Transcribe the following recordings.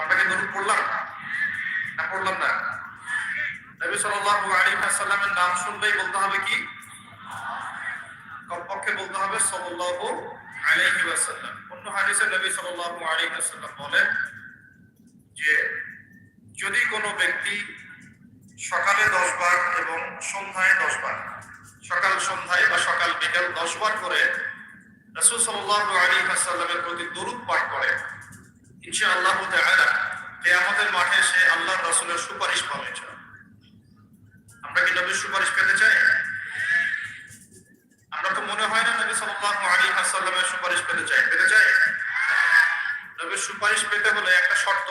আমরা কি পড়লাম? না পড়লাম না। নবী সাল্লাল্লাহু আলাইহি ওয়াসাল্লামের নাম শুনলেই বলতে হবে কি? কমপক্ষে বলতে হবে সাল্লাল্লাহু আলাইহি ওয়াসাল্লাম। অন্য হাদিসে নবী সাল্লাল্লাহু আলাইহি ওয়াসাল্লাম বলেন যে, যদি কোনো ব্যক্তি সকালে দশ বার এবং সন্ধ্যায় দশ বার, সকাল সন্ধ্যায় বা সকাল বিকাল দশ বার করে রাসূল সাল্লাল্লাহু আলাইহি ওয়াসাল্লামের প্রতি দরুদ পাঠ করে, ইনশাআল্লাহ সুপারিশ পাবে ইনশাআল্লাহ। আমরা কি নবীর সুপারিশ পেতে চাই? আমরা তো মনে হয় না নবী সাল্লাল্লাহু আলাইহি ওয়াসাল্লামের সুপারিশ পেতে চাই। পেতে চাই? নবীর সুপারিশ পেতে হলে একটা শর্ত।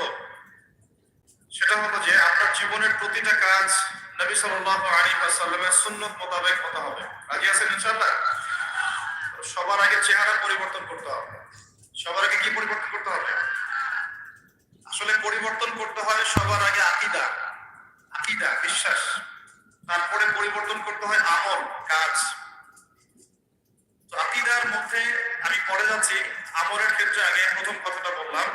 সেটা হলো যে আপনার জীবনের প্রতিটা কাজ নবী সাল্লাল্লাহু আলাইহি ওয়াসাল্লামের সুন্নত মোতাবেক হতে হবে। রাজি আছেন ইনশাআল্লাহ? সবার আগে চেহারা পরিবর্তন করতে হবে। সবার আগে কি পরিবর্তন করতে হবে? তারপরে পরিবর্তন করতে হয় আমল, কাজ। আকিদার মধ্যে আমি পড়ে যাচ্ছি, আমলের ক্ষেত্রে আগে প্রথম কথাটা বললাম,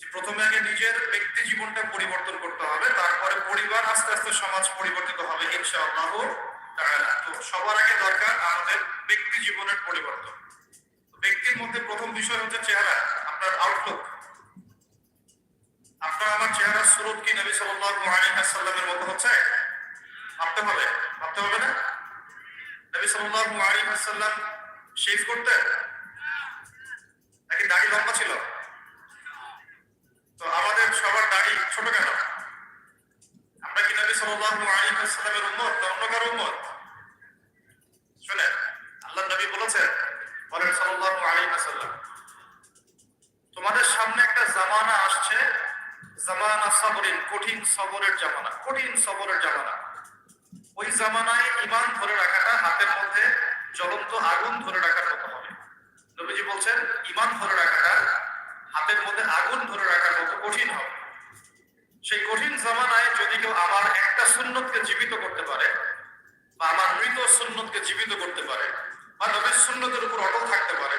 যে প্রথমে আগে নিজের ব্যক্তি জীবনটা পরিবর্তন করতে হবে, তারপরে পরিবার, আস্তে আস্তে সমাজ পরিবর্তিত হবে, ইনশাআল্লাহ তো সবার আগে দরকার আমাদের ব্যক্তি জীবনের পরিবর্তন। ব্যক্তির মধ্যে প্রথম বিষয় হচ্ছে চেহারা, আপনার আউটলুক আপনার, আমার চেহারা সুরত কি নবী সাল্লাল্লাহু আলাইহি মতো হচ্ছে? ভাবতে হবে ভাবতে হবে না? নবী সাল্লাল্লাহু আলাইহি ওয়াসাল্লাম শেভ নাকি দাড়ি লম্বা ছিল? তো আমাদের সবার দাড়ি ছোট কেন? আমরা কি নবী সাল্লাল্লাহু আলাইহি ওয়াসাল্লামের উম্মত? অন্য কারও উম্মত? আল্লাহ নবী বলেছেন, বলেন সাল্লাল্লাহু আলাইহি ওয়াসাল্লাম, তোমাদের সামনে একটা জামানা আসছে, জামানা সবরিন, কঠিন সবরের জামানা, কঠিন সবরের জামানা। ওই জামানায় ইমান ধরে রাখাটা হাতের মধ্যে জ্বলন্ত আগুন ধরে রাখার মতো হবে। নবীজি বলছেন, ইমান ধরে রাখাটা হাতের মধ্যে আগুন ধরে রাখার মতো কঠিন হবে। সেই কঠিন জামানায় যদি কেউ আমার একটা সুন্নতকে জীবিত করতে পারে, বা আমার মৃত সুন্নতকে জীবিত করতে পারে, বা নবীর সুন্নতের উপর অটল থাকতে পারে,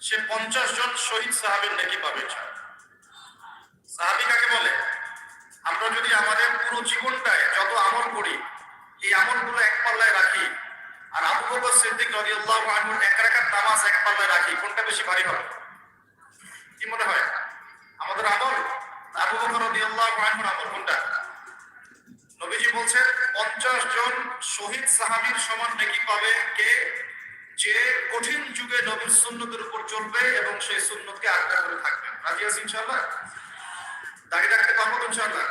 সে পঞ্চাশ জন শহীদ সাহাবের নাকি পাবে। সাহাবি কাকে বলে? আমরা যদি আমাদের পুরো জীবনটায় যত আমল করি এই আমলগুলো এক পাল্লায় রাখি। আর আবু বকর সিদ্দিক রাদিয়াল্লাহু আনহুর এক রাকাত নামাজ এক পাল্লায় রাখি। কোনটা বেশি ভারী হবে? কি মনে হয়? আমাদের আমল? আবু বকর রাদিয়াল্লাহু আনহুর আমল কোনটা? নবীজি বলছেন, পঞ্চাশ জন শহীদ সাহাবীর সমান নাকি পাবে কে? যে কঠিন যুগে নবীর সুন্নতের উপর চলবে এবং সেই সুন্নতকে আগ্রা করে থাকবে। রাজি আছি ইনশাআল্লাহ? দাঁড়িয়ে রাখতে পারব ইনশাআল্লাহ?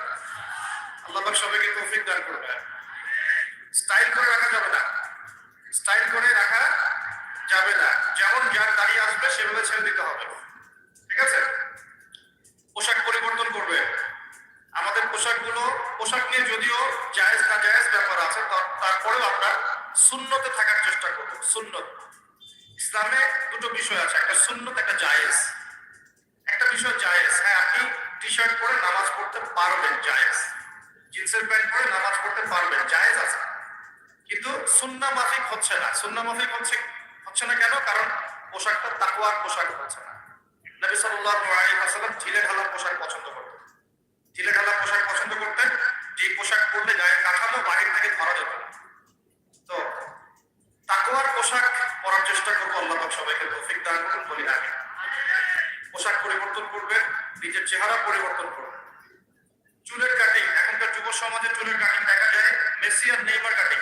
আল্লাহ সবাইকে তৌফিক দান করবে স্টাইল করে রাখা যাবে না। স্টাইল করে রাখা যাবে না। যেমন যার দাঁড়িয়ে আসবে সেভাবে ছেড়ে দিতে হবে। ঠিক আছে? পোশাক পরিবর্তন করবে। আমাদের পোশাকগুলো, পোশাক নিয়ে যদিও জায়েজ না জায়েজ ব্যাপার আছে তারপরেও আমরা শূন্যতে থাকার চেষ্টা করব সুন্নত। ইসলামে দুটো বিষয় আছে। একটা সুন্নত, একটা জায়েজ। একটা বিষয় জায়েজ। হ্যাঁ আপনি টি শার্ট পরে নামাজ পড়তে পারবেন জায়েজ। জিন্সের প্যান্ট পরে নামাজ পড়তে পারবেন জায়েজ আছে কিন্তু সুন্না মাফিক হচ্ছে না। সুন্না মাফিক হচ্ছে হচ্ছে না কেন? কারণ পোশাকটা তাকুয়ার পোশাক হচ্ছে না। নবী ঢিলে পোশাক পছন্দ করতেন। ঢিলে পোশাক পছন্দ করতেন, যে পোশাক থেকে ধরা না। তো তাকুয়ার পোশাক পরার চেষ্টা করব আল্লাহ সবাইকে তৌফিক দান করুন, বলি আগে পোশাক পরিবর্তন করবেন, নিজের চেহারা পরিবর্তন করবেন। চুলের কাটিং এখনকার যুব সমাজে চুলের কাটিং দেখা যায়, মেসি আর নেইমার কাটিং